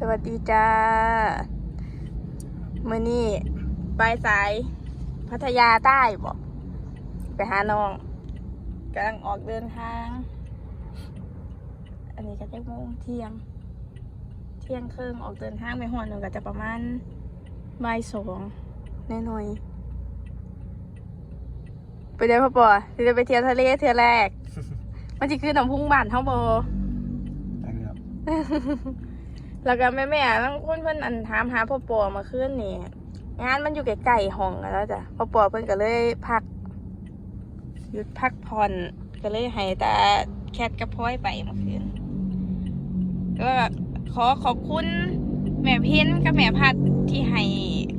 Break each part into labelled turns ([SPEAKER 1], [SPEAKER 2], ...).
[SPEAKER 1] สวัสดีจ้ามื่อนี้ปลายสายพัทยาใต้บอกไปหาน้องกำลังออกเดินทาง อันนี้ก็จะโมงเที่ยง เที่ยงครึ่งออกเดินทางไปหัวหนึ่งก็จะประมาณบ่ายสองแน่นอยไปเดินพ่อปอที่จะไปเที่ยวทะเลเที่ยวแรก มันจะคือหนองพุ่งบ้านเท่าโบ
[SPEAKER 2] ได้ครับ
[SPEAKER 1] แล้วก็แม่แม่ๆบางคนเพิ่อนอันถามหาพ่อปอมาคืนนี่งานมันอยู่ใกล้ๆห้องแล้วจ้ะพ่อปอเพิ่อนก็เลยพัก หยุดพักผ่อนก็เลยให้ตาแคทกับพลอยไปเมื่อคืนก็ขอขอบคุณแม่เพ้นกับแม่พัดที่ให้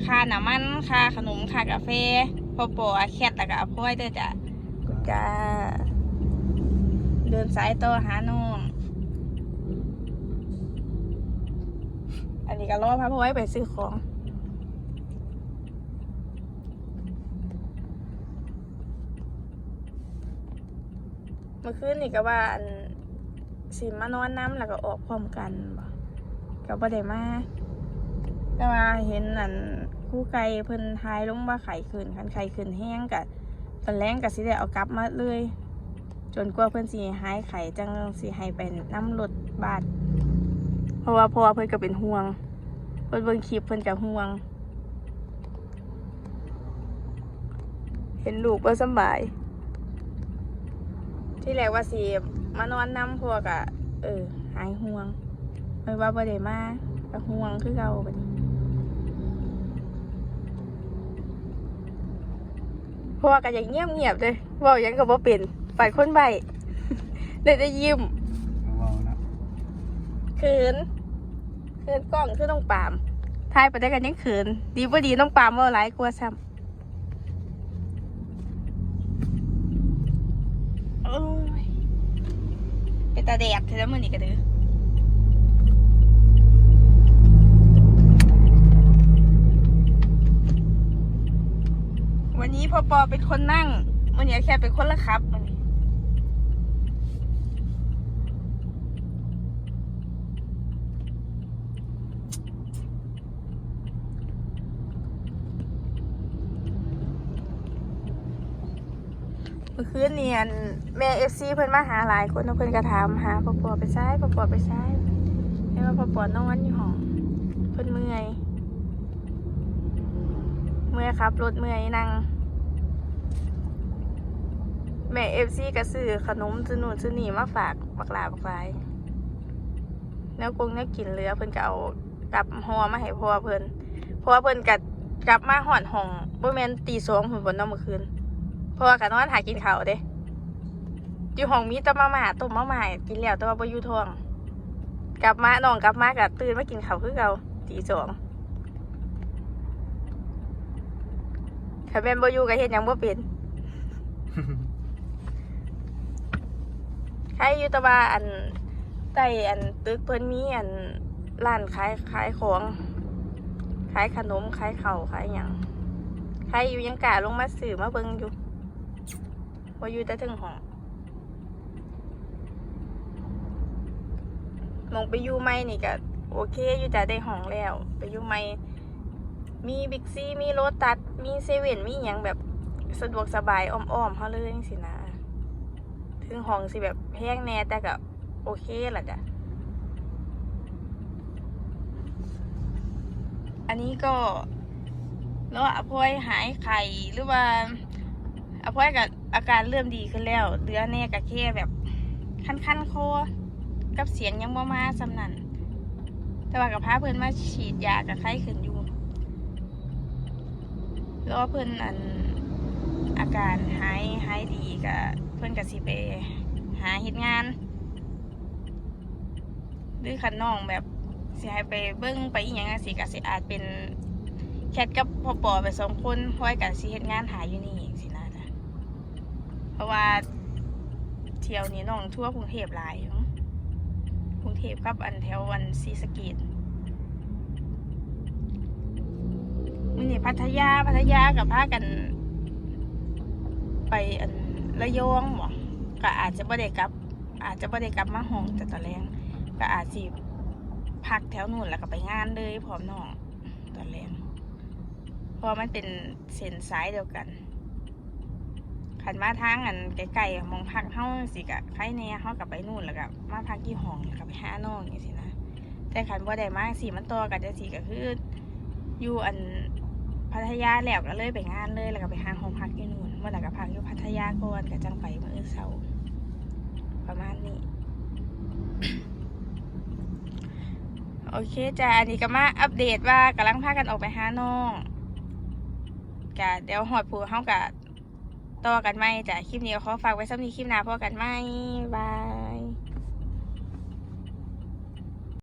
[SPEAKER 1] ค่าน้ำมันค่าขนมค่ากาแฟพ่อปอแคทแล้วก็พลอยด้อจ้ะจ้าเดินสายต่อหาน้อง อั นนี้ก็รอพระพไว้ไปซื้อของเมื่อคืนนี่ก็ว่าอันสิมานอนน้ำแล้วก็ออกพร้อมกันบ่ก็บ่ได้มาแต่ว่าเห็นอันคู่ไก่เพิ่นทายลงว่าไข่ขึ้นคันไข่ขึ้นแห้งกะตอนแรงก็สิได้เอากลับมาเลย จนกว่าเพิ่นสิหายไข่จังสิให้เป็นน้ำรถบาดเพราะว่าพ่อเพิ่นก็เป็นห่วง เพิ่นเบิ่งคลิปเพิ่นก็ห่วง เห็นลูกบ่สำบาย ที่แรกว่าสิมานอนนำพวกอะเออ หายห่วงเพิ่นว่าบ่ได้มาก็ห่วงคือเก่าบัดนี้เพราะว่าก็ยังเงียบๆเลยเว้าหยังก็บ่เป็นฝ่ายคนใบได้แต่ยิ้ม
[SPEAKER 2] เบาๆนะ
[SPEAKER 1] ขืน ขืนกล้องคือน้องปามทายไปได้กันยังขืนดีบ่ดีน้องปามว่าหลายกลัวซ้ำโอ้ยเป็นตาแดดเธอแล้วมือนี่กระดือวันนี้พ่อปอเป็นคนนั่งวันนี้แค่เป็นคนละครับ มื่อคืนนี่อันแม่เอฟซีเพิ่อนมาหาหลายคนเนาะเพิ่อนก็ถามหาพ่อปอไปซ้พ่อปอไปซ้ายให้ว่าพ่อปอนอนอยู่ห้องเพิ่อนเมื่อยเมื่อยครับรถเมื่อยนั่งแม่เอฟซีก็ซื้อขนมซื้อนูนซื้อนีมาฝากบักหลาบักหลายแนวกงแนวกินเหลือเพิ่อนก็เอากลับหอมาให้พ่อเพิ่นเพราะว่าเพิ่อนก็กลับมาหอดห้องบ่แมนตีสองเพิ่นบ่เนาะเมื่อคืน เพราะว่ากันนอนหากินข้าวเด้อยู่ห้องมีแต่มาม่าต้มมาม่ากินแล้วแต่ว่าบ่อยู่ท้อง กลับมาน้องกลับมาก็ตื่นมากินข้าวคือเก่าตีสองถ้าแม่นบ่อยู่ก็เฮ็ดหยังบ่เป็นใครอยู่แต่ว่าอันใต้อันตึกเพิ่นมีอันร้านขายขายของขายขนมขายข้าวขายหยังใครอยู่ยังกล้าลงมาซื้อมาเบิ่งอยู่ ว่าอยู่แต่ถึงห้องมองไปอยู่ไม่นี่ก็โอเคอยู่แต่ได้ห้องแล้ว ไปอยู่ไม่มีบิ๊กซีมีโรตัสมีเซเว่นมีอย่างแบบสะดวกสบายอ้อมๆเขาเลยจังสินะ ถึงห้องสิแบบแพงแน่แต่ก็โอเคละจ้ะอันนี้ก็แล้วอภอยหายไข่หรือว่า อาพ่อยกับอาการเริ่มดีขึ้นแล้วเหลือแน่กับแค่แบบคันคันคอกับเสียงยังบ่มาสำนันแต่ว่ากับพาเพิ่อนมาฉีดยากับไข้ขึ้นอยู่แล้วเพิ่อนอันอาการหายหายดีกับเพิ่อนกับสิไปหาเฮ็ดงาน หรือคันน้องแบบสิให้ไปเบิ้งไปอีหยังจั่งสิก็สิอาจเป็นแคทกับพ่อปอไปสองคนพ่อยกับสิเฮ็ดงานหายอยู่นี่ เพราะว่าเที่ยวนี้น้องทั่วกรุงเทพหลายกรุงเทพกับอันแถวอันศรีสะเกดมื่อนี้พัทยาพัทยากับพากัน ไปอันระยองบ่ก็อาจจะบ่ได้กลับ อาจจะบ่ได้กลับมาห้องแต่ตอนแรงก็อาจสิพักแถวนู่นแล้วก็ไปงานเลยพร้อมน้องตอนแรกเพราะมันเป็นเส้นสายเดียวกัน ขันมาทางอันไกลๆมองพักเฮาสิกะใครแน่เฮากับไปนู่นแล้วก็มาพักที่ห้องแล้วก็ไปหาน้องอย่างสินะแต่ขันบ่ได้มาสิมันต่อกันจังซี่ก็คืออยู่อันพัทยาแล้วก็เลยไปงานเลยแล้วก็ไปหาห้องพักที่นู่นเมื่อไหร่ก็พักอยู่พัทยาก่อนก็จังไปมื้อเช้าประมาณนี้โอเคจ้าอันนี้ก็มาอัปเดตว่ากำลังพากันออกไปหาน้องกะเดี๋ยวหอดผูเฮากะ ต่อกันไหมจ้ะคลิปนี้ขอฝากไว้สำหรับคลิปหน้าพอกันไหมบาย